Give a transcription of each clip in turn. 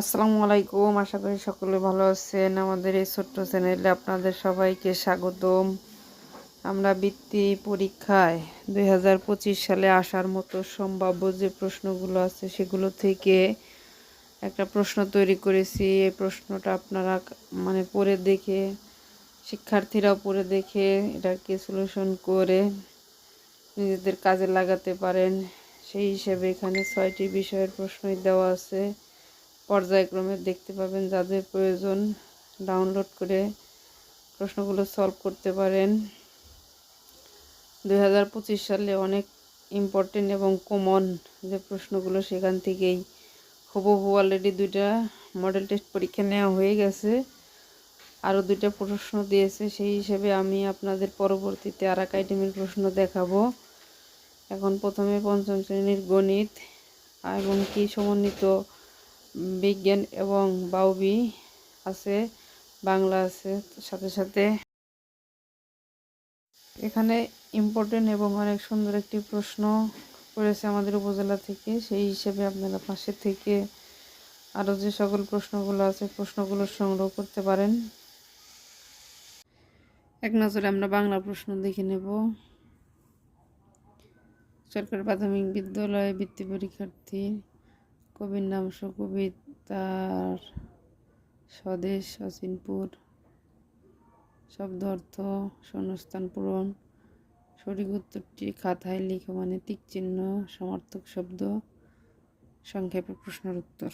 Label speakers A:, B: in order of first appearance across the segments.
A: আসসালামু আলাইকুম। আশা করি সকলে ভালো আছেন। আমাদের এই ছোট্ট চ্যানেলে আপনাদের সবাইকে স্বাগতম। আমরা বৃত্তি পরীক্ষায় দু হাজার পঁচিশ সালে আসার মতো সম্ভাব্য যে প্রশ্নগুলো আছে, সেগুলো থেকে একটা প্রশ্ন তৈরি করেছি। এই প্রশ্নটা আপনারা মানে পড়ে দেখে, শিক্ষার্থীরাও পড়ে দেখে এটাকে সলিউশন করে নিজেদের কাজে লাগাতে পারেন। সেই হিসেবে এখানে ছয়টি বিষয়ের প্রশ্নই দেওয়া আছে। পর্যায়ক্রমে দেখতে পাবেন যাদের প্রয়োজন ডাউনলোড করে প্রশ্নগুলো সলভ করতে পারেন। দু হাজার পঁচিশ সালে অনেক ইম্পর্টেন্ট এবং কমন যে প্রশ্নগুলো সেখান থেকেই হুবহু অলরেডি দুইটা মডেল টেস্ট পরীক্ষা নেওয়া হয়ে গেছে। আরও দুইটা প্রশ্ন দিয়েছে, সেই হিসেবে আমি আপনাদের পরবর্তীতে আর এক আইটেমের প্রশ্ন দেখাবো। এখন প্রথমে পঞ্চম শ্রেণির গণিত এবং কি সমন্বিত বিজ্ঞান এবং বাউবি আছে, বাংলা আছে, সাথে সাথে এখানে ইম্পর্টেন্ট এবং অনেক সুন্দর একটি প্রশ্ন করেছে আমাদের উপজেলা থেকে। সেই হিসেবে আপনারা পাশে থেকে আরও যে সকল প্রশ্নগুলো আছে, প্রশ্নগুলো সংগ্রহ করতে পারেন। এক নজরে আমরা বাংলা প্রশ্ন দেখে নেব। সরকারি প্রাথমিক বিদ্যালয়ে বৃত্তি পরীক্ষার্থী কবির নাম সুকবিতার স্বদেশ অচিনপুর। শব্দ অর্থ শূন্যস্থান পূরণ। সঠিক উত্তরটি খাতায় লিখে মানে তিক চিহ্ন, সমর্থক শব্দ, সংক্ষেপে প্রশ্নের উত্তর।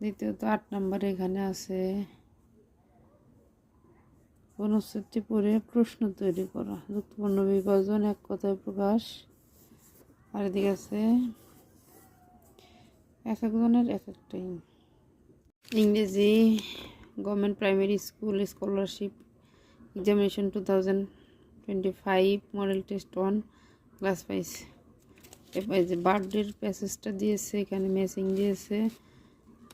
A: দ্বিতীয়ত আট নম্বরে এখানে আছে, অনুচ্ছেদটি পড়ে প্রশ্ন তৈরি করা। যুক্তপূর্ণ বিভাজন এক কথায় প্রকাশ। আর এদিকে আছে এক একজনের এক একটাই। ইংরেজি government primary school scholarship examination two thousand twenty five model test one class five এবার যে বার্থডের প্যাসেজটা দিয়েছে, এখানে ম্যাচিং দিয়েছে।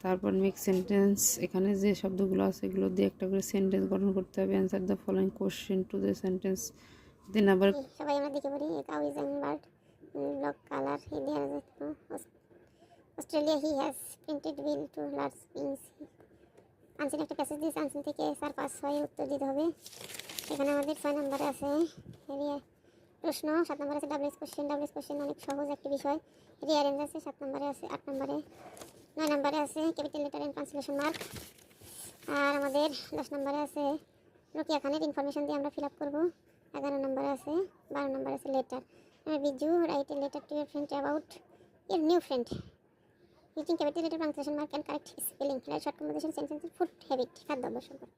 A: তারপর মেক সেন্টেন্স এখানে যে শব্দগুলো আছে, এগুলো দিয়ে একটা করে সেন্টেন্স গঠন করতে হবে। Answer the following question to the sentence then আবার
B: সবাই আমরা দেখে পড়ি is an bird block colour India Australia he has printed bill two large beings unseen একটা প্যাসেজ দিয়েছে আনসিন থেকে চার পাঁচ ছয় উত্তর দিতে হবে। এখানে আমাদের ছয় নম্বরে আছে। প্রশ্ন, সাত নম্বরে আছে ডাব্লিউএস কোশ্চেন ডাব্লিউএস কোশ্চেন অনেক সহজ একটি বিষয়। রিয়ারেঞ্জ আছে, সাত নম্বরে আছে, আট নম্বরে নয় নম্বরে আছে capital letter and translation mark আর আমাদের দশ নম্বরে আছে রোকিয়া ইনফরমেশন দিয়ে আমরা ফিল আপ করব। এগারো নম্বরে আছে, বারো নম্বরে আছে letter Biju write a letter to your friend about your new friend using capital letter translation mark and correct spelling write short composition sentence food habit খাদ্য সম্পর্কে